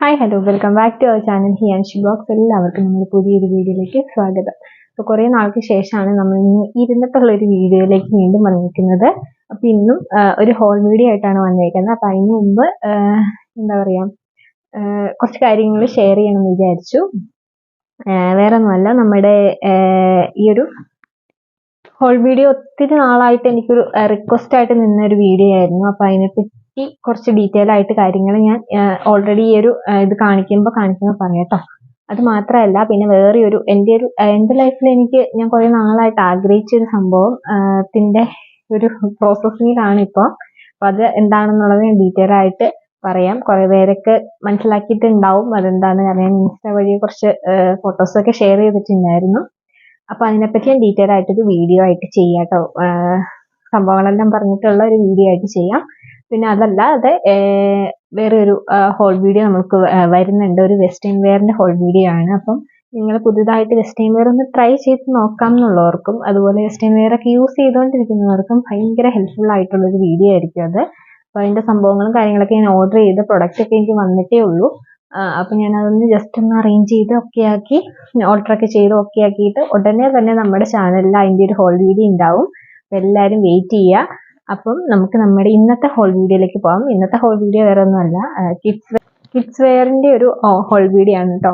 Hi hello welcome back to our channel Hiyanshi blogs എല്ലാവർക്കും നമ്മുടെ പുതിയൊരു വീഡിയോയിലേക്ക് സ്വാഗതം. അപ്പോൾ കുറേ നാൾക്ക് ശേഷമാണ് നമ്മൾ ഇന്ന് ഇരുന്നിട്ടുള്ള ഒരു വീഡിയോയിലേക്ക് വീണ്ടും വന്നിരിക്കുന്നത്. അപ്പോൾ ഇന്നും ഒരു ഹോൾ വീഡിയോ ആയിട്ടാണ് വന്നിരിക്കുന്നത് അപ്പോൾ അതിന് മുമ്പ് എന്താ പറയുക കുറച്ച് കാര്യങ്ങൾ ഷെയർ ചെയ്യണമെന്ന് വിചാരിച്ചു. വേറെ ഒന്നുമല്ല നമ്മുടെ ഈ ഒരു ഹോൾ വീഡിയോ ഒത്തിരി നാളായിട്ട് എനിക്കൊരു റിക്വസ്റ്റ് ആയിട്ട് നിന്ന ഒരു വീഡിയോ ആയിരുന്നു. അപ്പോൾ അതിനെപ്പറ്റി കുറച്ച് ഡീറ്റെയിൽ ആയിട്ട് കാര്യങ്ങൾ ഞാൻ ഓൾറെഡി ഈ ഒരു ഇത് കാണിക്കുമ്പോൾ കാണിക്കുമ്പോൾ പറയാം കേട്ടോ അത് മാത്രമല്ല പിന്നെ വേറെ ഒരു എന്റെ ഒരു എന്റെ ലൈഫിൽ എനിക്ക് ഞാൻ കുറേ നാളായിട്ട് ആഗ്രഹിച്ച ഒരു സംഭവം ത്തിന്റെ ഒരു പ്രോസസ്സിങ്ങിലാണ് ഇപ്പോൾ അപ്പൊ അത് എന്താണെന്നുള്ളത് ഞാൻ ഡീറ്റെയിൽ ആയിട്ട് പറയാം. കുറേ പേരൊക്കെ മനസ്സിലാക്കിയിട്ടുണ്ടാവും അതെന്താണെന്ന് ഞാൻ ഇൻസ്റ്റ വഴി കുറച്ച് ഫോട്ടോസൊക്കെ ഷെയർ ചെയ്തിട്ടുണ്ടായിരുന്നു. അപ്പൊ അതിനെപ്പറ്റി ഞാൻ ഡീറ്റെയിൽ ആയിട്ടൊരു വീഡിയോ ആയിട്ട് ചെയ്യാം കേട്ടോ സംഭവങ്ങളെല്ലാം പറഞ്ഞിട്ടുള്ള ഒരു വീഡിയോ ആയിട്ട് ചെയ്യാം. പിന്നെ അതല്ലാതെ വേറെ ഒരു ഹോൾ വീഡിയോ നമുക്ക് വരുന്നുണ്ട്. ഒരു വെസ്റ്റേൺ വെയറിന്റെ ഹോൾ വീഡിയോ ആണ്. അപ്പം നിങ്ങൾ പുതുതായിട്ട് വെസ്റ്റേൺ വെയർ ഒന്ന് ട്രൈ ചെയ്ത് നോക്കാം എന്നുള്ളവർക്കും അതുപോലെ വെസ്റ്റേൺ വെയർ ഒക്കെ യൂസ് ചെയ്തുകൊണ്ടിരിക്കുന്നവർക്കും ഭയങ്കര ഹെൽപ്ഫുൾ ആയിട്ടുള്ള ഒരു വീഡിയോ ആയിരിക്കും അത്. അപ്പോൾ അതിന്റെ സംഭവങ്ങളും കാര്യങ്ങളൊക്കെ ഞാൻ ഓർഡർ ചെയ്ത് പ്രൊഡക്റ്റ് ഒക്കെ എനിക്ക് വന്നിട്ടേ ഉള്ളൂ. അപ്പൊ ഞാൻ അതൊന്ന് ജസ്റ്റ് ഒന്ന് അറേഞ്ച് ചെയ്ത് ഒക്കെ ആക്കി ഓർഡർ ഒക്കെ ചെയ്ത് ഒക്കെ ആക്കിയിട്ട് ഉടനെ തന്നെ നമ്മുടെ ചാനലിൽ അതിന്റെ ഒരു ഹോൾ വീഡിയോ ഉണ്ടാവും. അപ്പൊ എല്ലാവരും വെയിറ്റ് ചെയ്യുക. അപ്പം നമുക്ക് നമ്മുടെ ഇന്നത്തെ ഹോൾ വീഡിയോയിലേക്ക് പോകാം ഇന്നത്തെ ഹോൾ വീഡിയോ വേറെ ഒന്നുമല്ല. കിഡ്സ് കിഡ്സ് വെയറിന്റെ ഒരു ഹോൾ വീഡിയോ ആണ് കേട്ടോ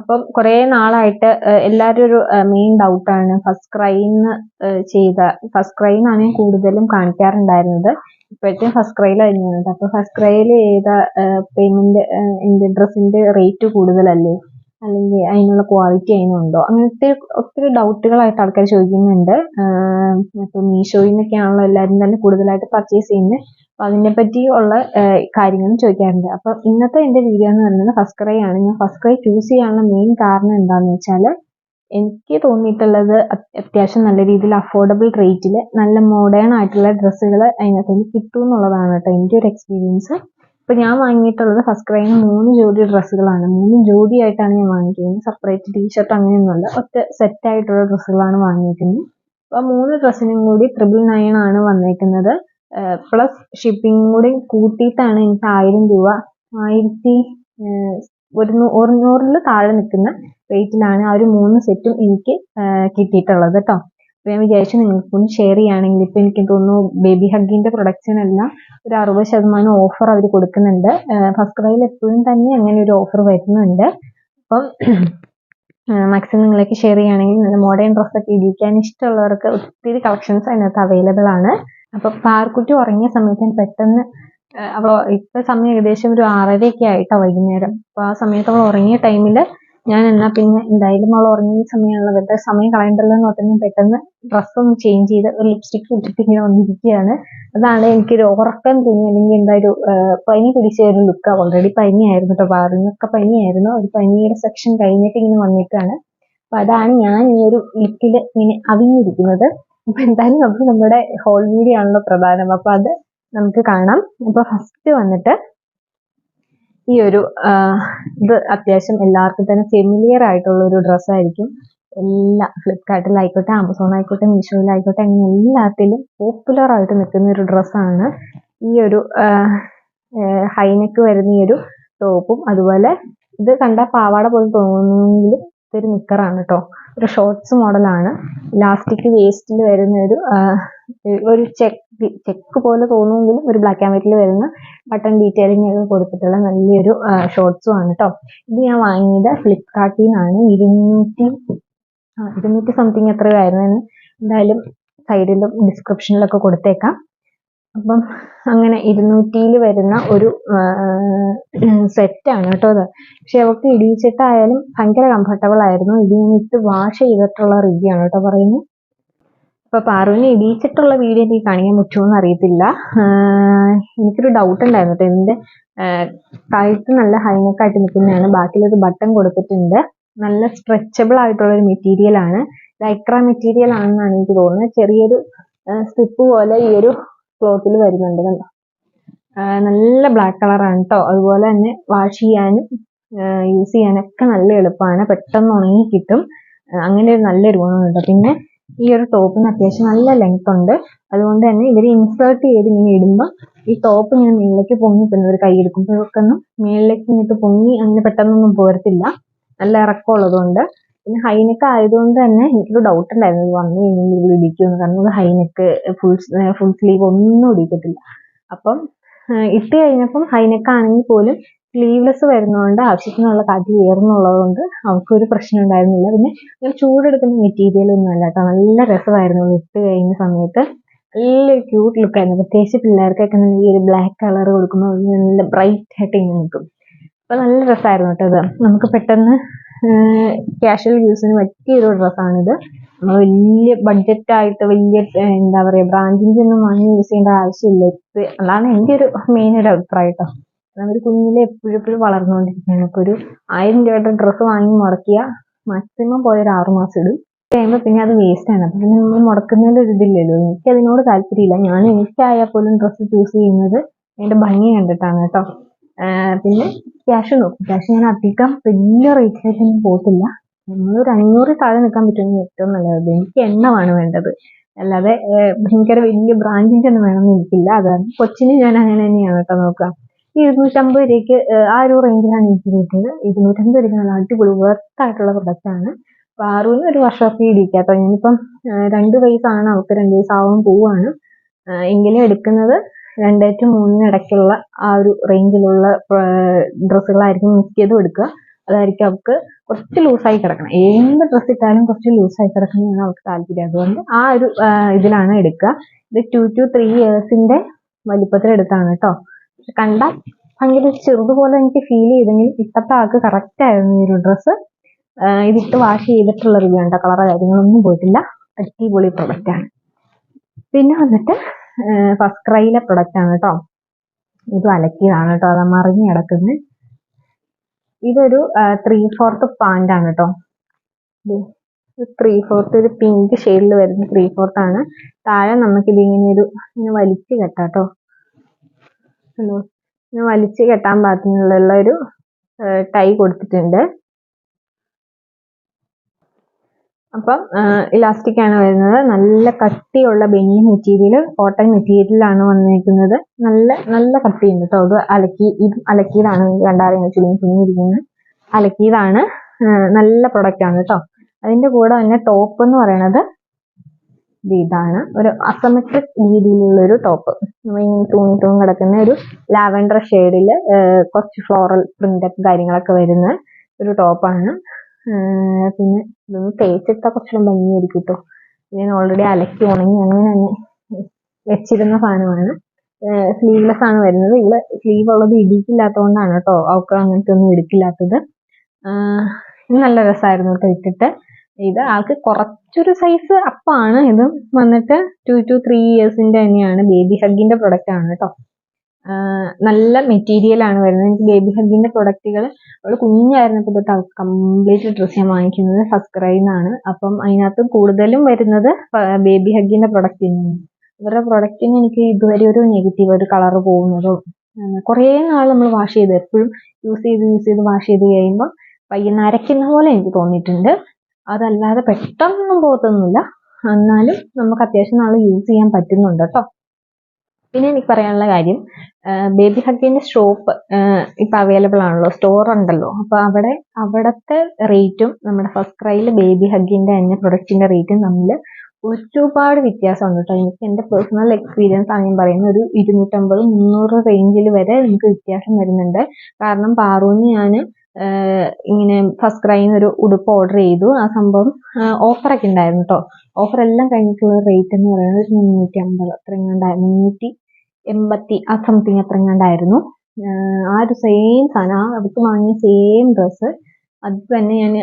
അപ്പം കുറേ നാളായിട്ട് എല്ലാവരും ഒരു മെയിൻ ഡൗട്ടാണ് ഫസ്റ്റ് ക്രൈന്ന് ചെയ്ത ഫസ്റ്റ് ക്രൈന്നാണ് ഞാൻ കൂടുതലും കാണിക്കാറുണ്ടായിരുന്നത്. ഇപ്പോഴത്തെ ഫസ്റ്റ് ക്രൈയിൽ തന്നെയാണ് അപ്പൊ ഫസ്റ്റ് ക്രൈയിൽ ചെയ്ത പേയ്മെന്റ് ഡ്രസ്സിന്റെ റേറ്റ് കൂടുതലല്ലേ? അല്ലെങ്കിൽ അതിനുള്ള ക്വാളിറ്റി അതിനുണ്ടോ? അങ്ങനത്തെ ഒത്തിരി ഡൗട്ടുകളായിട്ട് ആൾക്കാർ ചോദിക്കുന്നുണ്ട്. ഇപ്പൊ മീഷോയിൽ നിന്നൊക്കെയാണല്ലോ എല്ലാവരും തന്നെ കൂടുതലായിട്ട് പർച്ചേസ് ചെയ്യുന്നത്. അപ്പൊ അതിനെ പറ്റിയുള്ള ആഹ് കാര്യങ്ങളും ചോദിക്കാറുണ്ട്. അപ്പൊ ഇന്നത്തെ എന്റെ വീഡിയോ എന്ന് പറയുന്നത് ഫസ്റ്റ് ക്രൈ ആണ്. ഞാൻ ഫസ്റ്റ് ക്രൈ ചൂസ് ചെയ്യാനുള്ള മെയിൻ കാരണം എന്താണെന്ന് വെച്ചാൽ എനിക്ക് തോന്നിയിട്ടുള്ളത് അത്യാവശ്യം നല്ല രീതിയിൽ അഫോർഡബിൾ റേറ്റിൽ നല്ല മോഡേൺ ആയിട്ടുള്ള ഡ്രസ്സുകൾ അതിനകത്ത് കിട്ടും എന്നുള്ളതാണ് കേട്ടോ. എന്റെ ഒരു എക്സ്പീരിയൻസ് ഇപ്പൊ ഞാൻ വാങ്ങിയിട്ടുള്ളത് ഫസ്റ്റ് ക്രൈന് മൂന്ന് ജോഡി ഡ്രസ്സുകളാണ്. മൂന്ന് ജോഡി ആയിട്ടാണ് ഞാൻ വാങ്ങിക്കുന്നത്. സെപ്പറേറ്റ് ടീഷർട്ട് അങ്ങനെയൊന്നുമല്ല. ഒറ്റ സെറ്റ് ആയിട്ടുള്ള ഡ്രസ്സുകളാണ് വാങ്ങിയിരിക്കുന്നത് അപ്പൊ മൂന്ന് ഡ്രസ്സിനും കൂടി ട്രിപ്പിൾ നയൻ ആണ് വന്നേക്കുന്നത്. പ്ലസ് ഷിപ്പിംഗ് കൂടി കൂട്ടിയിട്ടാണ് എനിക്ക് ആയിരം രൂപ ആയിരത്തി ഒരു ഒരുന്നൂറിൽ താഴെ നിൽക്കുന്ന റേറ്റിലാണ് ആ ഒരു മൂന്ന് സെറ്റും എനിക്ക് കിട്ടിയിട്ടുള്ളത് കേട്ടോ. ഞാൻ വിചാരിച്ചു നിങ്ങൾക്കും ഷെയർ ചെയ്യുകയാണെങ്കിൽ ഇപ്പൊ എനിക്ക് തോന്നുന്നു ബേബി ഹഗിന്റെ പ്രൊഡക്ട്സിനെല്ലാം ഒരു അറുപത് ശതമാനം ഓഫർ അവർ കൊടുക്കുന്നുണ്ട്. ഫസ്റ്റ് ക്രൈയിൽ എപ്പോഴും തന്നെ അങ്ങനെ ഒരു ഓഫർ വരുന്നുണ്ട്. അപ്പം മാക്സിമം നിങ്ങളേക്ക് ഷെയർ ചെയ്യുകയാണെങ്കിൽ നല്ല മോഡേൺ ഡ്രസ്സൊക്കെ ഇടിക്കാൻ ഇഷ്ടമുള്ളവർക്ക് ഒത്തിരി കളക്ഷൻസ് അതിനകത്ത് അവൈലബിൾ ആണ്. അപ്പൊ പാർക്കുട്ടി ഉറങ്ങിയ സമയത്ത് പെട്ടെന്ന് അവൾ ഇപ്പൊ സമയം ഏകദേശം ഒരു ആറരയൊക്കെ ആയിട്ടാണ് വൈകുന്നേരം. അപ്പോൾ ആ സമയത്ത് അവൾ ഉറങ്ങിയ ടൈമിൽ ഞാൻ എന്നാ പിന്നെ എന്തായാലും അവൾ ഉറങ്ങിയ സമയമാണല്ലോ. വെറുതെ സമയം കളയണ്ടല്ലോ എന്ന് പറഞ്ഞാൽ പെട്ടെന്ന് ഡ്രസ്സ് ഒന്ന് ചേഞ്ച് ചെയ്ത് ഒരു ലിപ്സ്റ്റിക് ഇട്ടിട്ട് ഇങ്ങനെ വന്നിരിക്കുകയാണ്. അതാണ് എനിക്കൊരു ഉറക്കം തോന്നി അല്ലെങ്കിൽ എന്താ ഒരു പനി പിടിച്ച ഒരു ലുക്ക് ഓൾറെഡി പനിയായിരുന്നു കേട്ടോ വാറിനൊക്കെ പനിയായിരുന്നു. ഒരു പനിയുടെ സെക്ഷൻ കഴിഞ്ഞിട്ട് ഇങ്ങനെ വന്നിട്ടാണ് അപ്പൊ അതാണ് ഞാൻ ഈ ഒരു ലുക്കിൽ ഇങ്ങനെ അവിഞ്ഞിരിക്കുന്നത്. അപ്പൊ എന്തായാലും നമുക്ക് നമ്മുടെ ഹോൾ വീഡിയോ ആണല്ലോ പ്രധാനം. അപ്പൊ അത് നമുക്ക് കാണാം. അപ്പൊ ഫസ്റ്റ് വന്നിട്ട് ഈ ഒരു ഇത് അത്യാവശ്യം എല്ലാവർക്കും തന്നെ ഫെമിലിയർ ആയിട്ടുള്ള ഒരു ഡ്രസ്സ് ആയിരിക്കും. എല്ലാ ഫ്ലിപ്കാർട്ടിലായിക്കോട്ടെ ആമസോൺ ആയിക്കോട്ടെ മീഷോയിലായിക്കോട്ടെ അങ്ങനെ എല്ലാത്തിലും പോപ്പുലർ ആയിട്ട് നിൽക്കുന്ന ഒരു ഡ്രസ്സാണ് ഈ ഒരു ഹൈനെക്ക് വരുന്ന ഈ ഒരു ടോപ്പും. അതുപോലെ ഇത് കണ്ട പാവാട പോലെ തോന്നുന്നെങ്കിലും ഇതൊരു നിക്കറാണ് കേട്ടോ ഒരു ഷോർട്സ് മോഡലാണ് ഇലാസ്റ്റിക് വേസ്റ്റിൽ വരുന്ന ഒരു ഒരു ചെക്ക് ചെക്ക് പോലെ തോന്നുമെങ്കിലും ഒരു ബ്ലാക്ക് ആൻഡ് വൈറ്റിൽ വരുന്ന ബട്ടൺ ഡീറ്റെയിലിംഗ് ഒക്കെ കൊടുത്തിട്ടുള്ള നല്ലൊരു ഷോർട്സും ആണ് കേട്ടോ ഇത് ഞാൻ വാങ്ങിയത് ഫ്ലിപ്കാർട്ടിൽ നിന്നാണ് ഇരുന്നൂറ്റി ഇരുന്നൂറ്റി സംതിങ് എത്രയോ ആയിരുന്നു എന്തായാലും സൈഡിലും ഡിസ്ക്രിപ്ഷനിലൊക്കെ കൊടുത്തേക്കാം. അപ്പം അങ്ങനെ ഇരുന്നൂറ്റിയിൽ വരുന്ന ഒരു സെറ്റാണ് കേട്ടോ അത്. പക്ഷെ അവൾക്ക് ഇടിയിച്ചിട്ടായാലും ഭയങ്കര കംഫർട്ടബിൾ ആയിരുന്നു. ഇത് വാഷ് ചെയ്തിട്ടുള്ള റിവ്യൂ ആണ് കേട്ടോ പറയുന്നത്. അപ്പൊ പാറുവിനെ ഇടിയിച്ചിട്ടുള്ള വീഡിയോ എനിക്ക് കാണിക്കാൻ പറ്റുമോ എന്ന് അറിയത്തില്ല. എനിക്കൊരു ഡൗട്ട് ഉണ്ടായിരുന്നു കേട്ടോ. ആഹ് കഴുത്ത് നല്ല ഹൈനെക്ക് ആയിട്ട് നിൽക്കുന്നതാണ്. ബാക്കിലൊരു ബട്ടൺ കൊടുത്തിട്ടുണ്ട്. നല്ല സ്ട്രെച്ചബിൾ ആയിട്ടുള്ള ഒരു മെറ്റീരിയൽ ആണ്. ലൈക്ര മെറ്റീരിയൽ ആണെന്നാണ് എനിക്ക് തോന്നുന്നത്. ചെറിയൊരു സ്ട്രിപ്പ് പോലെ ഈ ഒരു ക്ലോത്തിൽ വരുന്നുണ്ട് കണ്ടോ. നല്ല ബ്ലാക്ക് കളറാണ് കേട്ടോ. അതുപോലെ തന്നെ വാഷ് ചെയ്യാനും യൂസ് ചെയ്യാനൊക്കെ നല്ല എളുപ്പമാണ്. പെട്ടെന്ന് ഉണങ്ങി കിട്ടും. അങ്ങനെ ഒരു നല്ലൊരു ഗുണമുണ്ട്. പിന്നെ ഈ ഒരു ടോപ്പിന് അത്യാവശ്യം നല്ല ലെങ്ത് ഉണ്ട്. അതുകൊണ്ട് തന്നെ ഇവർ ഇൻസേർട്ട് ചെയ്ത് ഇങ്ങനെ ഇടുമ്പോൾ ഈ ടോപ്പ് ഇങ്ങനെ മേളിലേക്ക് പൊങ്ങി പിന്നെ ഒരു കൈ എടുക്കുമ്പോഴൊക്കെയൊന്നും മേളിലേക്ക് ഇങ്ങോട്ട് പൊങ്ങി അങ്ങനെ പെട്ടെന്നൊന്നും പോരത്തില്ല. നല്ല ഇറക്കമുള്ളതുകൊണ്ട്. പിന്നെ ഹൈനെക്ക് ആയതുകൊണ്ട് തന്നെ എനിക്കൊരു ഡൗട്ട് ഉണ്ടായിരുന്നു. വന്നു കഴിഞ്ഞാൽ ഇതിൽ ഇടിക്കുമെന്ന്. കാരണം ഇത് ഹൈനെക്ക് ഫുൾ ഫുൾ സ്ലീവ് ഒന്നും ഇടിക്കത്തില്ല. അപ്പം ഇട്ട് കഴിഞ്ഞപ്പം ഹൈനെക്ക് ആണെങ്കിൽ പോലും സ്ലീവ്ലെസ് വരുന്നതുകൊണ്ട് ആവശ്യത്തിനുള്ള കാറ്റ് കയറുന്നുള്ളത് കൊണ്ട് അവൾക്കൊരു പ്രശ്നം ഉണ്ടായിരുന്നില്ല. പിന്നെ ഇങ്ങനെ ചൂടെടുക്കുന്ന മെറ്റീരിയൽ ഒന്നും അല്ല കേട്ടോ. നല്ല രസമായിരുന്നു ഇട്ട് കഴിഞ്ഞ സമയത്ത്. നല്ല ക്യൂട്ട് ലുക്കായിരുന്നു പ്രത്യേകിച്ച് പിള്ളേർക്കൊക്കെ നല്ല ഈ ഒരു ബ്ലാക്ക് കളർ കൊടുക്കുമ്പോൾ അത് നല്ല ബ്രൈറ്റ് ആയിട്ട് ഇങ്ങനെ നിൽക്കും. അപ്പോൾ നല്ല രസമായിരുന്നു കേട്ടോ ഇത്. നമുക്ക് പെട്ടെന്ന് ക്യാഷ്വൽ യൂസിന് പറ്റിയൊരു ഡ്രസ്സാണിത്. നമ്മൾ വലിയ ബഡ്ജറ്റായിട്ട് വലിയ എന്താ പറയുക ബ്രാൻഡിന്റെ ഒന്നും വാങ്ങി യൂസ് ചെയ്യേണ്ട ആവശ്യമില്ല. അതാണ് എന്റെ ഒരു മെയിൻ ഒരു അഭിപ്രായം കേട്ടോ. ഒരു കുഞ്ഞിലെ എപ്പോഴും എപ്പോഴും വളർന്നുകൊണ്ടിരിക്കുകയാണ്. അപ്പൊ ഒരു ആയിരം രൂപയുടെ ഡ്രസ്സ് വാങ്ങി മുടക്കിയ മാക്സിമം പോയ ഒരു ആറ് മാസം ഇടും. കഴിയുമ്പോൾ പിന്നെ അത് വേസ്റ്റ് ആണ്. അപ്പം പിന്നെ നമ്മൾ മുടക്കുന്നതിൽ ഒരു ഇതില്ലല്ലോ. എനിക്ക് അതിനോട് താല്പര്യമില്ല. ഞാൻ എനിക്കായാൽ പോലും ഡ്രസ്സ് ചൂസ് ചെയ്യുന്നത് അതിന്റെ ഭംഗി കണ്ടിട്ടാണ് കേട്ടോ. പിന്നെ ക്യാഷ് നോക്കും. ക്യാഷ് ഞാൻ അധികം വലിയ റേറ്റിലേക്കൊന്നും പോകത്തില്ല. ഒരു അഞ്ഞൂറ് താഴെ നിൽക്കാൻ പറ്റുമെങ്കിൽ ഏറ്റവും നല്ലത്. എനിക്ക് എണ്ണമാണ് വേണ്ടത്. അല്ലാതെ ഭയങ്കര വലിയ ബ്രാൻഡിന്റെ ഒന്നും വേണമെന്ന് എനിക്കില്ല. അതാണ്. കൊച്ചിന് ഞാൻ അങ്ങനെ തന്നെയാണ് കേട്ടോ നോക്കുക. ഈ ഇരുന്നൂറ്റമ്പത് രൂപയ്ക്ക് ആ ഒരു റേഞ്ചിലാണ് എനിക്ക് കിട്ടിയത്. ഇരുന്നൂറ്റമ്പത് രൂപയ്ക്ക് നല്ല അടിപൊളി ആണ്. പാറുവിന് ഒരു വർഷമൊക്കെ ഇടിക്കാം കേട്ടോ. ഞാനിപ്പം രണ്ട് വയസ്സാണ് അവൾക്ക് രണ്ട് വയസ്സാവാൻ പോവാണ്. എങ്കിലും എടുക്കുന്നത് രണ്ട് മൂന്നിന് ഇടയ്ക്കുള്ള ആ ഒരു റേഞ്ചിലുള്ള ഡ്രസ്സുകളായിരിക്കും മിക്കതും എടുക്കുക. അതായിരിക്കും അവൾക്ക് കുറച്ച് ലൂസായി കിടക്കണം. ഏത് ഡ്രസ്സ് ഇട്ടാലും കുറച്ച് ലൂസായി കിടക്കുന്നതാണ് അവൾക്ക് താല്പര്യം. അതുകൊണ്ട് ആ ഒരു ഇതിലാണ് എടുക്കുക. ഇത് ടു ടു ത്രീ ഇയേഴ്സിന്റെ വലിപ്പത്തിൽ എടുത്താണ് കേട്ടോ. കണ്ടാൽ ഭയങ്കര ചെറുതുപോലെ എനിക്ക് ഫീൽ ചെയ്തെങ്കിൽ ഇപ്പത്തെ ആൾക്ക് കറക്റ്റ് ആയിരുന്നു ഈ ഒരു ഡ്രസ്സ് ഇതിട്ട് വാഷ് ചെയ്തിട്ടുള്ള റിവ്യൂ ഉണ്ട് കളർ കാര്യങ്ങളൊന്നും പോയിട്ടില്ല. അടിപൊളി പ്രൊഡക്റ്റ് ആണ്. പിന്നെ വന്നിട്ട് ഫസ്റ്റ് ക്രൈയിലെ പ്രൊഡക്റ്റ് ആണ് കേട്ടോ ഇത് അലക്കിയതാണ് കേട്ടോ അത് മറിഞ്ഞ് കിടക്കുന്നത് ഇതൊരു ത്രീ ഫോർത്ത് പാന്റ് ആണ് കേട്ടോ ത്രീ ഫോർത്ത് ഒരു പിങ്ക് ഷെയ്ഡിൽ വരുന്ന ത്രീ ഫോർത്ത് ആണ്. താഴെ നമുക്കിത് ഇങ്ങനെ ഒരു ഇങ്ങനെ വലിച്ചു കെട്ടാം കേട്ടോ കണ്ടോ? ഇങ്ങനെ വലിച്ച് കെട്ടാൻ പാകത്തിനുള്ള ഒരു ടൈ കൊടുത്തിട്ടുണ്ട്. അപ്പം ഇലാസ്റ്റിക് ആണ് വരുന്നത്. നല്ല കട്ടിയുള്ള ബനിയൻ മെറ്റീരിയൽ കോട്ടൺ മെറ്റീരിയലാണ് വന്നിരിക്കുന്നത്. നല്ല നല്ല കട്ടിയുണ്ട് കേട്ടോ അത് അലക്കി ഇത് അലക്കിയതാണ്. കണ്ടാറിയാം ചുരുങ്ങി ചുരുങ്ങിയിരിക്കുന്നത് അലക്കിയതാണ്. നല്ല പ്രൊഡക്റ്റ് ആണ് കേട്ടോ അതിന്റെ കൂടെ തന്നെ ടോപ്പ് എന്ന് പറയുന്നത് ഇത് ഇതാണ് ഒരു അസമെട്രിക് രീതിയിലുള്ള ഒരു ടോപ്പ് തൂങ്ങി തൂങ്ങി കിടക്കുന്ന ഒരു ലാവൻഡർ ഷെയ്ഡിൽ കുറച്ച് ഫ്ലോറൽ പ്രിന്റൊക്കെ കാര്യങ്ങളൊക്കെ വരുന്ന ഒരു ടോപ്പാണ് പിന്നെ ഇതൊന്ന് തേച്ചിട്ടാൽ കുറച്ചുകൂടെ ഭംഗിയായിരിക്കും കേട്ടോ ഞാൻ ഓൾറെഡി അലക്കി ഉണങ്ങി അങ്ങനെ തന്നെ വെച്ചിരുന്ന സാധനമാണ്. സ്ലീവ്ലെസ് ആണ് വരുന്നത്. ഇവിടെ സ്ലീവ് ഉള്ളത് ഇടിക്കില്ലാത്തതുകൊണ്ടാണ് കേട്ടോ അവൾക്ക് അങ്ങനത്തെ ഒന്നും ഇടിക്കില്ലാത്തത് നല്ല രസമായിരുന്നു കേട്ടോ ഇട്ടിട്ട്. ഇത് ആൾക്ക് കുറച്ചൊരു സൈസ് അപ്പാണ് ഇത് വന്നിട്ട് ടു ടു ത്രീ ഇയേഴ്സിന്റെ തന്നെയാണ്. ബേബി ഹഗിന്റെ പ്രൊഡക്റ്റ് ആണ് കേട്ടോ നല്ല മെറ്റീരിയൽ ആണ് വരുന്നത്. എനിക്ക് ബേബി ഹഗിന്റെ പ്രൊഡക്റ്റുകൾ അവൾ കുഞ്ഞായിരുന്നപ്പോൾ തൊട്ട് കംപ്ലീറ്റ് ഡ്രസ്സ് ഞാൻ വാങ്ങിക്കുന്നത് സബ്സ്ക്രൈബ് അപ്പം അതിനകത്ത് കൂടുതലും വരുന്നത് ബേബി ഹഗിന്റെ പ്രൊഡക്റ്റ് തന്നെയാണ്. ഇവരുടെ പ്രൊഡക്റ്റിന് എനിക്ക് ഇതുവരെ ഒരു നെഗറ്റീവ് ഒരു കളർ പോകുന്നതോ കുറേ നാൾ നമ്മൾ വാഷ് ചെയ്ത് എപ്പോഴും യൂസ് ചെയ്ത് യൂസ് ചെയ്ത് വാഷ് ചെയ്ത് കഴിയുമ്പോൾ പയ്യെ നരയ്ക്കുന്ന പോലെ എനിക്ക് തോന്നിയിട്ടുണ്ട്. അതല്ലാതെ പെട്ടെന്നൊന്നും പോകത്തൊന്നുമില്ല. എന്നാലും നമുക്ക് അത്യാവശ്യം നാളെ യൂസ് ചെയ്യാൻ പറ്റുന്നുണ്ട് കേട്ടോ പിന്നെ എനിക്ക് പറയാനുള്ള കാര്യം ബേബി ഹഗ്ഗിന്റെ ഷോപ്പ് ഇപ്പൊ അവൈലബിൾ ആണല്ലോ സ്റ്റോർ ഉണ്ടല്ലോ. അപ്പൊ അവിടെ അവിടത്തെ റേറ്റും നമ്മുടെ ഫസ്റ്റ് ക്രൈയിൽ ബേബി ഹഗ്ഗിന്റെ തന്നെ പ്രൊഡക്റ്റിന്റെ റേറ്റും തമ്മിൽ ഒരുപാട് വ്യത്യാസമുണ്ട് കേട്ടോ എനിക്ക് എന്റെ പേഴ്സണൽ എക്സ്പീരിയൻസ് ആണ് ഞാൻ പറയുന്നത് ഒരു ഇരുന്നൂറ്റമ്പത് മുന്നൂറ് റേഞ്ചിൽ വരെ നമുക്ക് വ്യത്യാസം വരുന്നുണ്ട്. കാരണം പാറൂന്ന് ഞാൻ ഇങ്ങനെ ഫസ്റ്റ് ക്രൈന്ന് ഒരു ഉടുപ്പ് ഓർഡർ ചെയ്തു. ആ സംഭവം ഓഫറൊക്കെ ഉണ്ടായിരുന്നു കേട്ടോ ഓഫർ എല്ലാം കഴിഞ്ഞിട്ടുള്ള റേറ്റ് എന്ന് പറയുന്നത് ഒരു മുന്നൂറ്റി അമ്പത് അത്രങ്ങാണ്ടായിരുന്നു മുന്നൂറ്റി എൺപത്തി ആ സംതിങ് അത്ര എങ്ങാണ്ടായിരുന്നു ആ ഒരു സെയിം സാധനം ആ അവർക്ക് വാങ്ങിയ സെയിം ഡ്രസ്സ് അത് തന്നെ ഞാൻ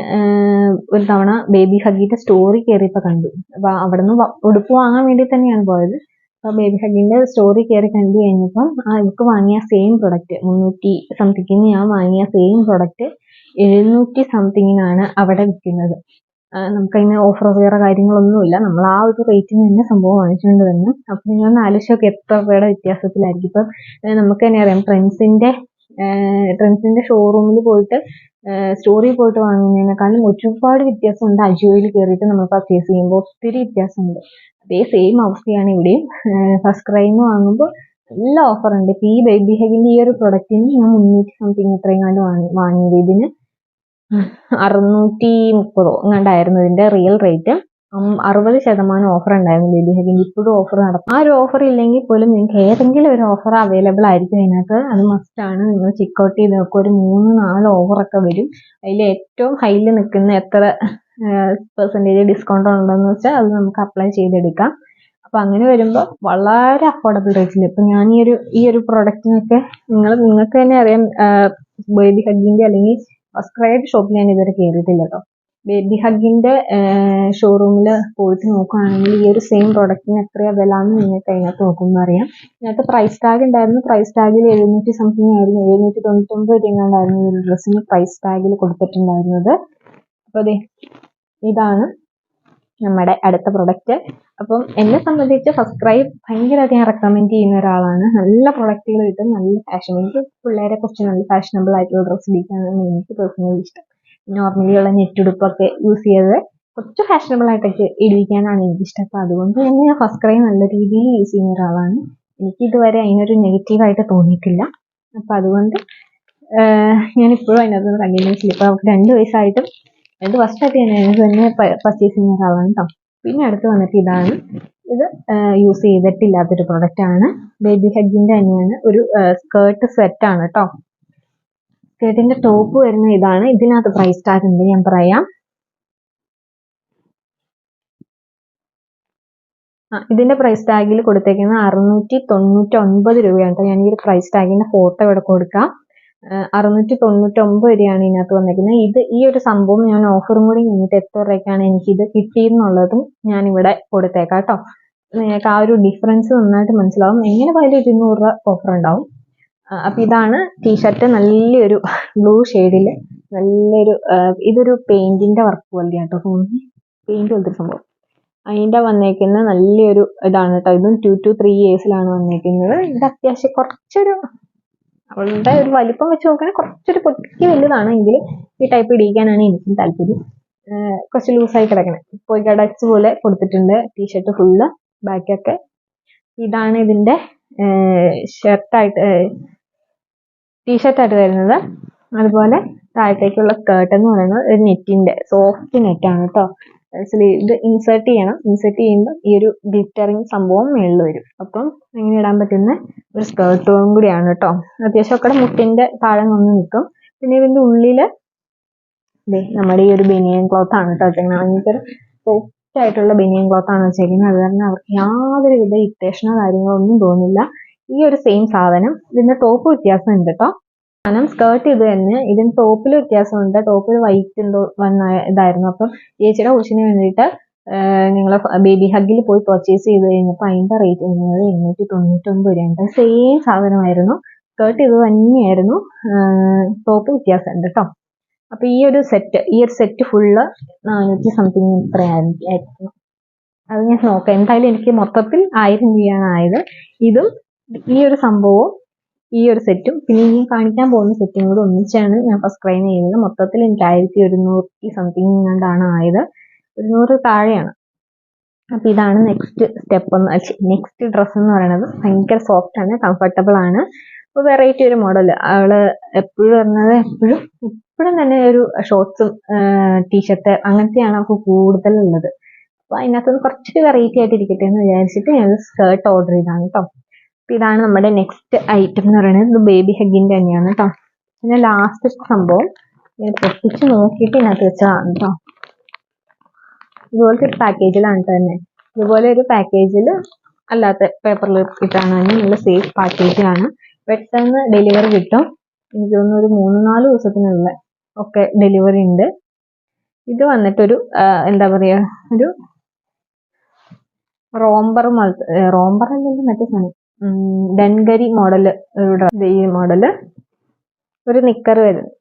ഒരു തവണ ബേബി ഹഗീറ്റ സ്റ്റോറി കയറിയപ്പോൾ കണ്ടു. അപ്പൊ അവിടുന്ന് നിന്ന് ഉടുപ്പ് വാങ്ങാൻ വേണ്ടി തന്നെയാണ് പോയത്. ബേബി ഹഗിന്റെ സ്റ്റോറി കയറി കണ്ടു കഴിഞ്ഞപ്പം ഇവർക്ക് വാങ്ങിയ സെയിം പ്രൊഡക്റ്റ് മുന്നൂറ്റി സംതിങ്ങിന് ഞാൻ വാങ്ങിയ സെയിം പ്രൊഡക്റ്റ് എഴുന്നൂറ്റി സംതിങ്ങിനാണ് അവിടെ വിൽക്കുന്നത് നമുക്കതിന് ഓഫർ വേറെ കാര്യങ്ങളൊന്നുമില്ല. നമ്മൾ ആ ഒരു റേറ്റിന് തന്നെ സംഭവം വാങ്ങിച്ചുകൊണ്ട് തന്നെ അപ്പം നിങ്ങൾ ഒന്ന് ആലോചിച്ച് നോക്കി എത്ര രൂപയുടെ വ്യത്യാസത്തിലായിരിക്കും. ഇപ്പം നമുക്ക് തന്നെ അറിയാം ട്രെൻഡ്സിന്റെ ട്രെൻഡ്സിന്റെ ഷോറൂമിൽ പോയിട്ട് സ്റ്റോറി പോയിട്ട് വാങ്ങുന്നതിനേക്കാളും ഒരുപാട് വ്യത്യാസമുണ്ട്. അജിയോയിൽ കയറിയിട്ട് നമ്മൾ പർച്ചേസ് ചെയ്യുമ്പോൾ ഒത്തിരി വ്യത്യാസമുണ്ട്. അതേ സെയിം അവസ്ഥയാണ് ഇവിടെയും. ഫസ്റ്റ് ക്രൈന്ന് വാങ്ങുമ്പോൾ നല്ല ഓഫർ ഉണ്ട്. ഇപ്പൊ ഈ ബേബി ഹെഗിന്റെ ഈ ഒരു പ്രൊഡക്റ്റിന് ഞാൻ മുന്നൂറ്റി സംതിങ് ഇത്രയും കണ്ട് വാങ്ങി വാങ്ങിയത്. ഇതിന് അറുന്നൂറ്റി മുപ്പതോ എങ്ങാണ്ടായിരുന്നു ഇതിന്റെ റിയൽ റേറ്റ് അറുപത് ശതമാനം ഓഫർ ഉണ്ടായിരുന്നു ബേബി ഹെഗിന് ഇപ്പോഴും ഓഫർ നടക്കും. ആ ഒരു ഓഫർ ഇല്ലെങ്കിൽ പോലും നിങ്ങൾക്ക് ഏതെങ്കിലും ഒരു ഓഫർ അവൈലബിൾ ആയിരിക്കും അതിനകത്ത് അത് മസ്റ്റ് ആണ്. നിങ്ങൾ ചെക്കൗട്ട് ചെയ്ത് നോക്കുക ഒരു മൂന്ന് നാല് ഓഫറൊക്കെ വരും. അതിൽ ഏറ്റവും ഹൈയിൽ നിൽക്കുന്ന എത്ര പെർസെന്റേജ് ഡിസ്കൗണ്ട് ഉണ്ടെന്ന് വെച്ചാൽ അത് നമുക്ക് അപ്ലൈ ചെയ്തെടുക്കാം. അപ്പൊ അങ്ങനെ വരുമ്പോൾ വളരെ അഫോർഡബിൾ റേറ്റിൽ ഇപ്പൊ ഞാൻ ഈ ഒരു ഈ ഒരു പ്രൊഡക്റ്റിനൊക്കെ നിങ്ങൾ നിങ്ങൾക്ക് തന്നെ അറിയാം ബേബി ഹഗ്ഗിന്റെ അല്ലെങ്കിൽ ഫസ്റ്റ് ഷോപ്പിൽ ഞാൻ ഇതുവരെ കയറിയിട്ടില്ല കേട്ടോ ബേബി ഹഗിന്റെ ഷോറൂമിൽ പോയിട്ട് നോക്കുകയാണെങ്കിൽ ഈ ഒരു സെയിം പ്രൊഡക്റ്റിന് എത്രയാ വില എന്ന് നിങ്ങൾക്ക് അതിനകത്ത് നോക്കുമ്പോൾ അറിയാം. ഇതിനകത്ത് പ്രൈസ് ടാഗ് ഉണ്ടായിരുന്നു. പ്രൈസ് ടാഗിൽ എഴുന്നൂറ്റി സംതിങ് ആയിരുന്നു. എഴുന്നൂറ്റി തൊണ്ണൂറ്റൊമ്പത് രൂപയുണ്ടായിരുന്നു ഈ ഒരു ഡ്രസ്സിന് പ്രൈസ് ടാഗിൽ കൊടുത്തിട്ടുണ്ടായിരുന്നത്. അപ്പോൾ അതെ ഇതാണ് നമ്മുടെ അടുത്ത പ്രൊഡക്റ്റ് അപ്പം എന്നെ സംബന്ധിച്ച് ഫസ്റ്റ് ക്രൈ ഭയങ്കരമായിട്ട് ഞാൻ റെക്കമെൻഡ് ചെയ്യുന്ന ഒരാളാണ്. നല്ല പ്രൊഡക്റ്റുകൾ കിട്ടും നല്ല ഫാഷൻ എനിക്ക് പിള്ളേരെ കുറച്ച് നല്ല ഫാഷനബിൾ ആയിട്ടുള്ള ഡ്രസ്സ് ഇടിക്കാനാണ് എനിക്ക് പേഴ്സണലി ഇഷ്ടം. നോർമലി ഉള്ള നെറ്റുടുപ്പൊക്കെ യൂസ് ചെയ്ത് കുറച്ച് ഫാഷനബിൾ ആയിട്ടൊക്കെ ഇടിക്കാനാണ് എനിക്കിഷ്ടം. അപ്പം അതുകൊണ്ട് തന്നെ ഞാൻ ഫസ്റ്റ് ക്രൈ നല്ല രീതിയിൽ യൂസ് ചെയ്യുന്ന ഒരാളാണ്. എനിക്ക് ഇതുവരെ അതിനൊരു നെഗറ്റീവായിട്ട് തോന്നിയിട്ടില്ല. അപ്പം അതുകൊണ്ട് ഞാനിപ്പോഴും അതിനകത്ത് കണ്ടിന്യൂസ് ഇപ്പോൾ അവർക്ക് രണ്ട് വയസ്സായിട്ടും രണ്ട് ഫസ്റ്റായിട്ട് ഞാൻ അതിനകത്ത് തന്നെ പർച്ചേസ് ചെയ്യുന്ന ഒരാളാണ് കേട്ടോ പിന്നെ അടുത്ത് വന്നിട്ട് ഇതാണ്. ഇത് യൂസ് ചെയ്തിട്ടില്ലാത്തൊരു പ്രൊഡക്റ്റ് ആണ്. ബേബി ഹെഗിന്റെ തന്നെയാണ്. ഒരു സ്കേർട്ട് ആണ് കേട്ടോ സ്കേർട്ടിന്റെ ടോപ്പ് വരുന്ന ഇതാണ്. ഇതിനകത്ത് പ്രൈസ് ടാഗ് ഉണ്ട് ഞാൻ പറയാം. ഇതിന്റെ പ്രൈസ് ടാഗിൽ കൊടുത്തേക്കുന്നത് അറുന്നൂറ്റി തൊണ്ണൂറ്റി ഒൻപത് രൂപയാണ് കേട്ടോ ഞാൻ ഈ ഒരു പ്രൈസ് ടാഗിന്റെ ഫോട്ടോ ഇവിടെ കൊടുക്കാം. അറുന്നൂറ്റി തൊണ്ണൂറ്റൊമ്പത് വരെയാണ് ഇതിനകത്ത് വന്നിരിക്കുന്നത്. ഇത് ഈ ഒരു സംഭവം ഞാൻ ഓഫറും കൂടി കഴിഞ്ഞിട്ട് എത്ര രൂപയ്ക്കാണ് എനിക്കിത് കിട്ടിയെന്നുള്ളതും ഞാൻ ഇവിടെ കൊടുത്തേക്കാം കേട്ടോ. നിങ്ങൾക്ക് ആ ഒരു ഡിഫറൻസ് നന്നായിട്ട് മനസ്സിലാവും. എങ്ങനെ പോയാലും ഇരുന്നൂറ് രൂപ ഓഫർ ഉണ്ടാവും. അപ്പൊ ഇതാണ് ടീഷർട്ട് നല്ലൊരു ബ്ലൂ ഷെയ്ഡിൽ നല്ലൊരു ഇതൊരു പെയിന്റിന്റെ വർക്ക് പോലെയാണ് കേട്ടോ പെയിന്റ് പോലത്തെ സംഭവം. അതിന്റെ വന്നേക്കുന്ന നല്ലൊരു ഇതാണ് കേട്ടോ. ഇതും ടു ടു ത്രീ ഇയേഴ്സിലാണ് വന്നേക്കുന്നത്. ഇത് അത്യാവശ്യം കുറച്ചൊരു അവളുടെ ഒരു വലിപ്പം വെച്ച് നോക്കുകയാണെങ്കിൽ കുറച്ചൊരു പൊട്ടി വലുതാണ് എങ്കിൽ ഈ ടൈപ്പ് ഇടിക്കാനാണ് എനിക്കും താല്പര്യം. കുറച്ച് ലൂസായി കിടക്കണേ. പോയി കടച്ച് പോലെ കൊടുത്തിട്ടുണ്ട്. ടീഷർട്ട് ഫുള്ള് ബാക്കൊക്കെ ഇതാണ് ഇതിന്റെ ഷർട്ടായിട്ട് ടീഷർട്ടായിട്ട് വരുന്നത്. അതുപോലെ താഴത്തേക്കുള്ള സ്കേർട്ട് എന്ന് പറയുന്നത് ഒരു നെറ്റിന്റെ സോഫ്റ്റ് നെറ്റാണ് കേട്ടോ ഇത് ഇൻസേർട്ട് ചെയ്യണം. ഇൻസേർട്ട് ചെയ്യുമ്പോൾ ഈ ഒരു ഗ്ലിറ്ററിങ് സംഭവം മുകളിൽ വരും. അപ്പം ഇങ്ങനെ ഇടാൻ പറ്റുന്ന ഒരു സ്കേർട്ടും കൂടിയാണ് കേട്ടോ അത്യാവശ്യം ഒക്കെ മുട്ടിന്റെ താഴെ നിന്ന് നിൽക്കും. പിന്നെ ഇതിന്റെ ഉള്ളിൽ നമ്മുടെ ഈ ഒരു ബനിയൻ ക്ലോത്ത് ആണ് കേട്ടോ ഭയങ്കര സോഫ്റ്റ് ആയിട്ടുള്ള ബനിയൻ ക്ലോത്ത് ആണ് വെച്ചേക്കുന്നത് അത് കാരണം അവർക്ക് യാതൊരുവിധ ഇറിറ്റേഷനോ കാര്യങ്ങളോ ഒന്നും തോന്നില്ല. ഈ ഒരു സെയിം സാധനം ഇതിന്റെ ടോപ്പ് വ്യത്യാസം ഉണ്ട് കേട്ടോ സാധനം സ്കേർട്ട് ഇത് തന്നെ. ഇതിന് ടോപ്പിൽ വ്യത്യാസമുണ്ട്. ടോപ്പിൽ വൈറ്റ് എന്തോ വന്ന ഇതായിരുന്നു. അപ്പം ചേച്ചിയുടെ കൊച്ചിന് വേണ്ടിയിട്ട് നിങ്ങൾ ബേബി ഹഗ്ഗിൽ പോയി പർച്ചേസ് ചെയ്ത് കഴിഞ്ഞപ്പോൾ അതിന്റെ റേറ്റ് വരുന്നത് എണ്ണൂറ്റി തൊണ്ണൂറ്റൊമ്പത് രൂപയുണ്ട് സെയിം സാധനമായിരുന്നു. സ്കേർട്ട് ഇത് തന്നെയായിരുന്നു. ടോപ്പ് വ്യത്യാസമുണ്ട് കേട്ടോ അപ്പോൾ ഈ ഒരു സെറ്റ് ഈ ഒരു സെറ്റ് ഫുള്ള് നാനൂറ്റി സംതിങ് ഇത്രയായിരിക്കും അത് ഞാൻ നോക്കാം. എന്തായാലും എനിക്ക് മൊത്തത്തിൽ ആയിരം രൂപയാണ് ആയത്. ഇതും ഈ ഒരു സംഭവവും ഈ ഒരു സെറ്റും. പിന്നെ ഈ കാണിക്കാൻ പോകുന്ന സെറ്റും കൂടെ ഒന്നിച്ചാണ് ഞാൻ സബ്സ്ക്രൈബ് ചെയ്യുന്നത്. മൊത്തത്തിൽ എനിക്ക് ആയിരത്തി ഒരുന്നൂറ്റി സംതിങ് എങ്ങാണ്ടാണ് ആയത്. ഒരുന്നൂറ് താഴെയാണ്. അപ്പൊ ഇതാണ് നെക്സ്റ്റ് സ്റ്റെപ്പ് എന്ന് നെക്സ്റ്റ് ഡ്രസ്സ് എന്ന് പറയുന്നത് ഭയങ്കര സോഫ്റ്റ് ആണ് കംഫർട്ടബിൾ ആണ്. അപ്പോൾ വെറൈറ്റി ഒരു മോഡൽ അവൾ എപ്പോഴും പറഞ്ഞത് എപ്പോഴും എപ്പോഴും തന്നെ ഒരു ഷോർട്സും ടീഷർട്ട് അങ്ങനത്തെയാണ് അവൾക്ക് കൂടുതലുള്ളത്. അപ്പൊ അതിനകത്ത് കുറച്ചൊരു വെറൈറ്റി ആയിട്ട് ഇരിക്കട്ടെ എന്ന് വിചാരിച്ചിട്ട് ഞാൻ സ്കേർട്ട് ഓർഡർ ചെയ്താണ് കേട്ടോ ഇതാണ് നമ്മുടെ നെക്സ്റ്റ് ഐറ്റം എന്ന് പറയുന്നത്. ഇത് ബേബി ഹെഗിന്റെ തന്നെയാണ് കേട്ടോ പിന്നെ ലാസ്റ്റ് സംഭവം ഞാൻ പൊട്ടിച്ച് നോക്കിയിട്ട് ഇതിനകത്ത് വെച്ചതാണ് കേട്ടോ ഇതുപോലത്തെ ഒരു പാക്കേജിലാണ് തന്നെ. ഇതുപോലെ ഒരു പാക്കേജിൽ അല്ലാത്ത പേപ്പറിൽ ഇട്ടാണ് തന്നെ നല്ല സേഫ് പാക്കേജിലാണ് പെട്ടെന്ന് ഡെലിവറി കിട്ടും. എനിക്ക് തോന്നുന്നു ഒരു മൂന്ന് നാല് ദിവസത്തിനുള്ള ഒക്കെ ഡെലിവറി ഉണ്ട്. ഇത് വന്നിട്ടൊരു എന്താ പറയുക ഒരു റോംബർ റോംബർ അല്ലെങ്കിൽ മറ്റേ സാധനം. ഡൻഗരി മോഡൽ ഈ മോഡൽ. ഒരു നിക്കർ വരുന്നത്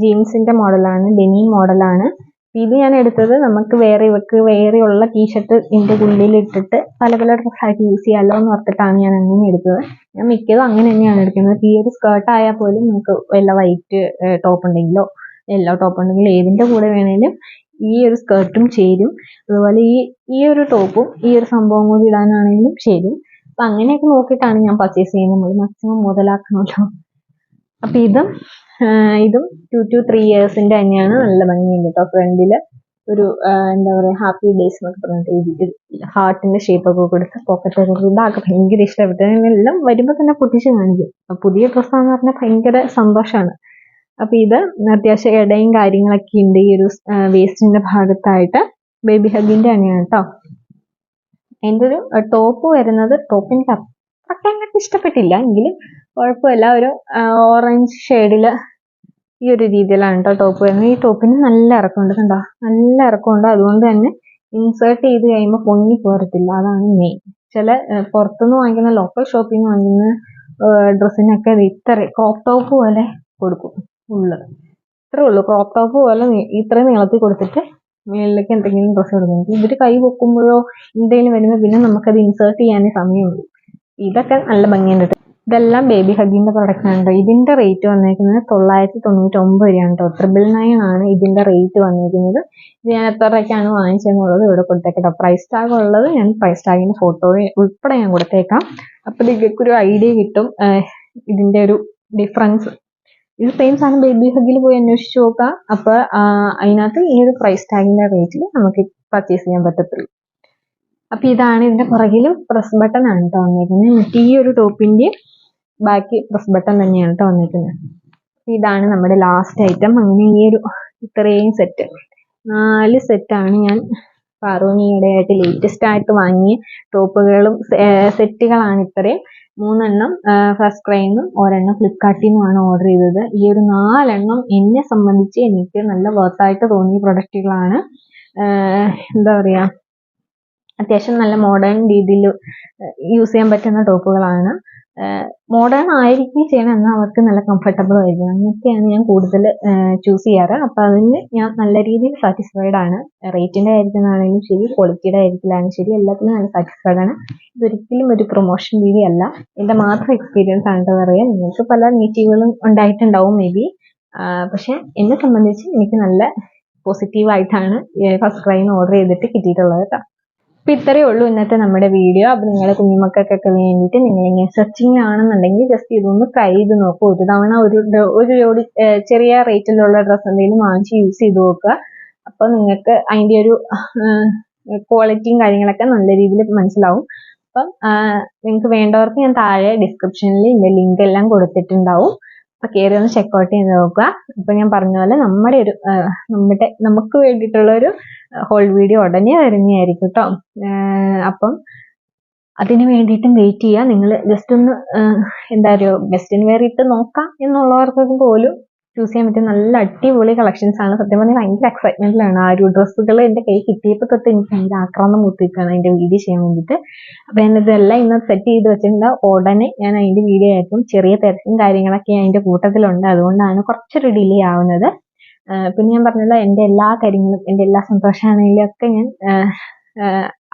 ജീൻസിന്റെ മോഡലാണ് ഡെനി മോഡലാണ്. ഇത് ഞാൻ എടുത്തത് നമുക്ക് വേറെ ഇവക്ക് വേറെ ഉള്ള ടീഷർട്ട് ഇതിന്റെ ഉള്ളിൽ ഇട്ടിട്ട് പല പല ഡ്രസ്സായിട്ട് യൂസ് ചെയ്യാമല്ലോ എന്ന് ഓർത്തിട്ടാണ് ഞാൻ അങ്ങനെ എടുത്തത്. ഞാൻ മിക്കതും അങ്ങനെ തന്നെയാണ് എടുക്കുന്നത്. ഈ ഒരു സ്കേർട്ട് ആയാൽ പോലും നമുക്ക് വല്ല വൈറ്റ് ടോപ്പ് ഉണ്ടെങ്കിലോ യെല്ലോ ടോപ്പ് ഉണ്ടെങ്കിലോ ഏതിന്റെ കൂടെ വേണേലും ഈ ഒരു സ്കേർട്ടും ചേരും. അതുപോലെ ഈ ഈ ഒരു ടോപ്പും ഈ ഒരു സംഭവം കൂടി ഇടാനാണെങ്കിലും ചേരും. അപ്പൊ അങ്ങനെയൊക്കെ നോക്കിയിട്ടാണ് ഞാൻ പർച്ചേസ് ചെയ്യുന്നത്. നമ്മൾ മാക്സിമം മുതലാക്കണമല്ലോ. അപ്പൊ ഇതും ഇതും ടു ടു ത്രീ ഇയേഴ്സിന്റെ തന്നെയാണ്. നല്ല ഭംഗിയുണ്ട് കേട്ടോ ഫ്രണ്ടിൽ ഒരു എന്താ പറയാ ഹാപ്പി ഡേയ്സ് എന്നൊക്കെ പറഞ്ഞിട്ട് ഹാർട്ടിന്റെ ഷേപ്പ് ഒക്കെ കൊടുത്ത് പോക്കറ്റ് ഒക്കെ ഇതൊക്കെ. ഭയങ്കര ഇഷ്ടപ്പെട്ടു എല്ലാം വരുമ്പോ തന്നെ പൊട്ടിച്ച് കാണിക്കും. പുതിയ പുതിയ ഡ്രസ്സാന്ന് പറഞ്ഞാൽ ഭയങ്കര സന്തോഷമാണ് അപ്പൊ ഇത് അത്യാവശ്യം ഇടയും കാര്യങ്ങളൊക്കെ ഉണ്ട് ഈ ഒരു വേസ്റ്റിന്റെ ഭാഗത്തായിട്ട്. ബേബി ഹഗിന്റെ തന്നെയാണ് കേട്ടോ എന്റെ ഒരു ടോപ്പ് വരുന്നത് ടോപ്പ് എനിക്ക് അത്രയ്ക്ക് അങ്ങോട്ട് ഇഷ്ടപ്പെട്ടില്ല. എങ്കിലും കുഴപ്പമില്ല. ഒരു ഓറഞ്ച് ഷെയ്ഡിൽ ഈ ഒരു രീതിയിലാണ് കേട്ടോ ടോപ്പ് വരുന്നത്. ഈ ടോപ്പിന് നല്ല ഇറക്കമുണ്ട് കണ്ടോ? നല്ല ഇറക്കമുണ്ട്. അതുകൊണ്ട് തന്നെ ഇൻസേർട്ട് ചെയ്ത് കഴിയുമ്പോൾ പൊങ്ങി പോരത്തില്ല അതാണ് മെയിൻ ചില പുറത്തുനിന്ന് വാങ്ങിക്കുന്ന ലോക്കൽ ഷോപ്പിൽ നിന്ന് വാങ്ങിക്കുന്ന ഡ്രസ്സിനൊക്കെ ഇത്ര ക്രോപ്പ് ടോപ്പ് പോലെ കൊടുക്കും ഉള്ളു ഇത്രേ ഉള്ളൂ. ക്രോപ്പ് ടോപ്പ് പോലെ ഇത്രയും നീളത്തിൽ കൊടുത്തിട്ട് മുകളിലേക്ക് എന്തെങ്കിലും ഡ്രസ്സ് കൊടുക്കും ഇവർ കൈ പൊക്കുമ്പോഴോ എന്തെങ്കിലും വരുമ്പോൾ പിന്നെ നമുക്കത് ഇൻസേർട്ട് ചെയ്യാനേ സമയമുള്ളൂ. ഇതൊക്കെ നല്ല ഭംഗിയുണ്ട് ഇതെല്ലാം ബേബി ഹഗിന്റെ പ്രൊഡക്റ്റ് ആണ് കേട്ടോ ഇതിന്റെ റേറ്റ് വന്നിരിക്കുന്നത് തൊള്ളായിരത്തി തൊണ്ണൂറ്റി ഒമ്പത് രൂപയാണ് കേട്ടോ ട്രിപ്പിൾ നയൻ ആണ് ഇതിന്റെ റേറ്റ് വന്നിരിക്കുന്നത് ഇത് ഞാൻ എത്ര രൂപയ്ക്കാണ് വാങ്ങിച്ചതെന്നുള്ളത് ഇവിടെ കൊടുത്തേക്കട്ടോ. പ്രൈസ് ടാഗ് ഉള്ളത് ഞാൻ പ്രൈസ് ടാഗിന്റെ ഫോട്ടോ ഉൾപ്പെടെ ഞാൻ കൊടുത്തേക്കാം. അപ്പോൾ നിങ്ങൾക്ക് ഒരു ഐഡിയ കിട്ടും. ഇതിന്റെ ഒരു ഡിഫറൻസ് ഇത് സെയിം സാധനം ബേബി ഹഗിൽ പോയി അന്വേഷിച്ച് നോക്കാം. അപ്പൊ അതിനകത്ത് ഈ ഒരു പ്രൈസ് ടാഗിന്റെ റേറ്റിൽ നമുക്ക് പർച്ചേസ് ചെയ്യാൻ പറ്റത്തുള്ളൂ. അപ്പൊ ഇതാണ് ഇതിന്റെ പുറകിലും പ്രസ് ബട്ടൺ ആണ് വന്നേക്കുന്നത്. മറ്റേ ഈ ഒരു ടോപ്പിന്റെ ബാക്കി പ്രസ് ബട്ടൺ തന്നെയാണ് അപ്പൊ ഇതാണ് നമ്മുടെ ലാസ്റ്റ് ഐറ്റം അങ്ങനെ ഈ ഒരു ഇത്രയും സെറ്റ് നാല് സെറ്റാണ് ഞാൻ പാറോണിയുടെ ആയിട്ട് ലേറ്റസ്റ്റ് ആയിട്ട് വാങ്ങിയ ടോപ്പുകളും സെറ്റുകളാണ് ഇത്രയും. മൂന്നെണ്ണം ഫസ്റ്റ് ക്രൈന്നും ഒരെണ്ണം ഫ്ലിപ്കാർട്ടിൽ നിന്നുമാണ് ഓർഡർ ചെയ്തത്. ഈ ഒരു നാലെണ്ണം എന്നെ സംബന്ധിച്ച് എനിക്ക് നല്ല വർത്തായിട്ട് തോന്നിയ പ്രൊഡക്റ്റുകളാണ് എന്താ പറയുക അത്യാവശ്യം നല്ല മോഡേൺ രീതിയിൽ യൂസ് ചെയ്യാൻ പറ്റുന്ന ടോപ്പുകളാണ് മോഡേൺ ആയിരിക്കും ചെയ്യണം എന്നാൽ അവർക്ക് നല്ല കംഫർട്ടബിൾ ആയിരിക്കും അങ്ങനെയൊക്കെയാണ് ഞാൻ കൂടുതൽ ചൂസ് ചെയ്യാറ്. അപ്പൊ അതിന് ഞാൻ നല്ല രീതിയിൽ സാറ്റിസ്ഫൈഡ് ആണ്. റേറ്റിന്റെ കാര്യത്തിലാണെങ്കിലും ശരി ക്വാളിറ്റിയുടെ കാര്യത്തിലാണെങ്കിലും ശരി എല്ലാത്തിനും നല്ല സാറ്റിസ്ഫൈഡ് ആണ്. ഇതൊരിക്കലും ഒരു പ്രൊമോഷൻ വീഡിയോ അല്ല എന്റെ മാത്രം എക്സ്പീരിയൻസ് ആണെന്ന് പറയാം. നിങ്ങൾക്ക് പല നെഗറ്റീവുകളും ഉണ്ടായിട്ടുണ്ടാവും മേ ബി പക്ഷെ എന്നെ സംബന്ധിച്ച് എനിക്ക് നല്ല പോസിറ്റീവ് ആയിട്ടാണ് ഫസ്റ്റ് ക്രൈന്ന് ഓർഡർ ചെയ്തിട്ട് കിട്ടിയിട്ടുള്ളത് കേട്ടോ അപ്പൊ ഇത്രയേ ഉള്ളൂ ഇന്നത്തെ നമ്മുടെ വീഡിയോ അപ്പൊ നിങ്ങൾ കുഞ്ഞുമക്കൾക്കൊക്കെ വേണ്ടിയിട്ട് നിങ്ങൾ ഇങ്ങനെ സെർച്ചിങ് ആണെന്നുണ്ടെങ്കിൽ ജസ്റ്റ് ഇതൊന്ന് ട്രൈ ചെയ്ത് നോക്കൂ. ഒരു തവണ ഒരു ഒരു ജോഡി ചെറിയ റേറ്റിലുള്ള ഡ്രസ്സ് എന്തെങ്കിലും വാങ്ങിച്ച് യൂസ് ചെയ്ത് നോക്കുക. അപ്പൊ നിങ്ങൾക്ക് അതിന്റെ ഒരു ക്വാളിറ്റിയും കാര്യങ്ങളൊക്കെ നല്ല രീതിയിൽ മനസ്സിലാവും. അപ്പം നിങ്ങൾക്ക് വേണ്ടവർക്ക് ഞാൻ താഴെ ഡിസ്ക്രിപ്ഷനിൽ ഇതിന്റെ ലിങ്ക് എല്ലാം കൊടുത്തിട്ടുണ്ടാവും. അപ്പൊ കയറി ഒന്ന് ചെക്കൗട്ട് ചെയ്ത് നോക്കുക. ഇപ്പൊ ഞാൻ പറഞ്ഞ പോലെ നമ്മുടെ ഒരു നമ്മുടെ നമുക്ക് വേണ്ടിയിട്ടുള്ള ഒരു ഹോൾ വീഡിയോ ഉടനെ വരുന്നതായിരിക്കും കേട്ടോ അപ്പം അതിന് വേണ്ടിയിട്ടും വെയിറ്റ് ചെയ്യുക നിങ്ങൾ ജസ്റ്റ് ഒന്ന് എന്താ പറയുക വെസ്റ്റേൺ വെയർ നോക്കാം എന്നുള്ളവർക്ക് പോലും ചൂസ് ചെയ്യാൻ പറ്റിയ നല്ല അടിപൊളി കളക്ഷൻസ് ആണ്. സത്യം പറഞ്ഞാൽ ഭയങ്കര എക്സൈറ്റ്മെന്റിലാണ് ആ ഒരു ഡ്രസ്സുകൾ എന്റെ കൈ കിട്ടിയപ്പോൾ തൊട്ട് എനിക്ക് ഭയങ്കര ആക്രാന്തം മൂത്തിരിക്കുകയാണ് അതിന്റെ വീഡിയോ ചെയ്യാൻ വേണ്ടിയിട്ട്. അപ്പൊ ഞാൻ ഇതെല്ലാം ഇന്ന് സെറ്റ് ചെയ്ത് വെച്ചിട്ടുണ്ട്. ഉടനെ ഞാൻ അതിന്റെ വീഡിയോ ആയിരിക്കും ചെറിയ തിരക്കും കാര്യങ്ങളൊക്കെ അതിന്റെ കൂട്ടത്തിലുണ്ട്. അതുകൊണ്ടാണ് കുറച്ചൊരു ഡിലേ ആവുന്നത്. പിന്നെ ഞാൻ പറഞ്ഞല്ലോ എന്റെ എല്ലാ കാര്യങ്ങളും എന്റെ എല്ലാ സന്തോഷമാണെങ്കിലും ഒക്കെ ഞാൻ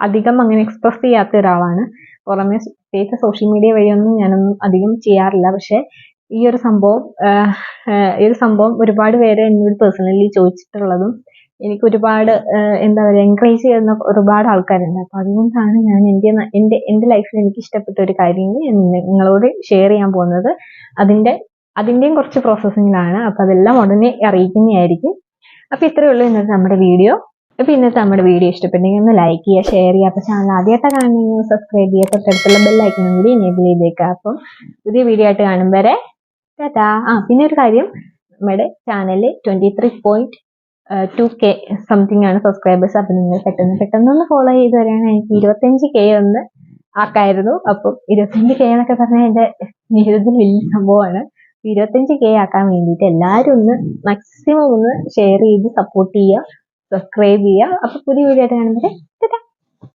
അധികം അങ്ങനെ എക്സ്പ്രസ് ചെയ്യാത്ത ഒരാളാണ്. പുറമെ പ്രത്യേകിച്ച് സോഷ്യൽ മീഡിയ വഴിയൊന്നും ഞാനൊന്നും അധികം ചെയ്യാറില്ല. പക്ഷെ ഈ ഒരു സംഭവം ഈ ഒരു സംഭവം ഒരുപാട് പേര് എന്നോട് പേഴ്സണലി ചോദിച്ചിട്ടുള്ളതും എനിക്ക് ഒരുപാട് എന്താ പറയുക എൻകറേജ് ചെയ്യുന്ന ഒരുപാട് ആൾക്കാരുണ്ട്. അപ്പൊ അതുകൊണ്ടാണ് ഞാൻ എന്റെ എന്റെ എന്റെ ലൈഫിൽ എനിക്ക് ഇഷ്ടപ്പെട്ട ഒരു കാര്യം നിങ്ങളോട് ഷെയർ ചെയ്യാൻ പോകുന്നത്. അതിന്റെ അതിന്റെയും കുറച്ച് പ്രോസസ്സിങ്ങിലാണ് അപ്പൊ അതെല്ലാം ഉടനെ അറിയിക്കുന്നതായിരിക്കും. അപ്പൊ ഇത്രയേ ഉള്ളൂ ഇന്നത്തെ നമ്മുടെ വീഡിയോ. അപ്പൊ ഇന്നത്തെ നമ്മുടെ വീഡിയോ ഇഷ്ടപ്പെട്ടെങ്കിൽ ഒന്ന് ലൈക്ക് ചെയ്യുക ഷെയർ ചെയ്യുക. അപ്പോൾ ചാനൽ ആദ്യമായിട്ട് കാണുന്നെങ്കിൽ സബ്സ്ക്രൈബ് ചെയ്യുക തൊട്ടടുത്തുള്ള ബെല്ലൈക്കണം കൂടി എനേബിൾ ചെയ്തേക്കുക. അപ്പം പുതിയ വീഡിയോ ആയിട്ട് കാണും വരെ. ടാറ്റാ. ആ പിന്നെ ഒരു കാര്യം. നമ്മുടെ ചാനലിൽ twenty three point two K something ആണ് സബ്സ്ക്രൈബേഴ്സ് അപ്പൊ നിങ്ങൾ പെട്ടെന്ന് പെട്ടെന്ന് ഒന്ന് ഫോളോ ചെയ്ത് വരികയാണെങ്കിൽ എനിക്ക് ഇരുപത്തഞ്ച് കെ ഒന്ന് ആക്കായിരുന്നു. അപ്പം ഇരുപത്തഞ്ച് കെ എന്നൊക്കെ പറഞ്ഞാൽ എന്റെ ജീവിതത്തിൽ വലിയ സംഭവമാണ്. ഇരുപത്തഞ്ച് കെ ആക്കാൻ വേണ്ടിയിട്ട് എല്ലാവരും ഒന്ന് മാക്സിമം ഒന്ന് ഷെയർ ചെയ്ത് സപ്പോർട്ട് ചെയ്യുക സബ്സ്ക്രൈബ് ചെയ്യുക. അപ്പൊ പുതിയ വീഡിയോ ആയിട്ട് കാണുമ്പോൾ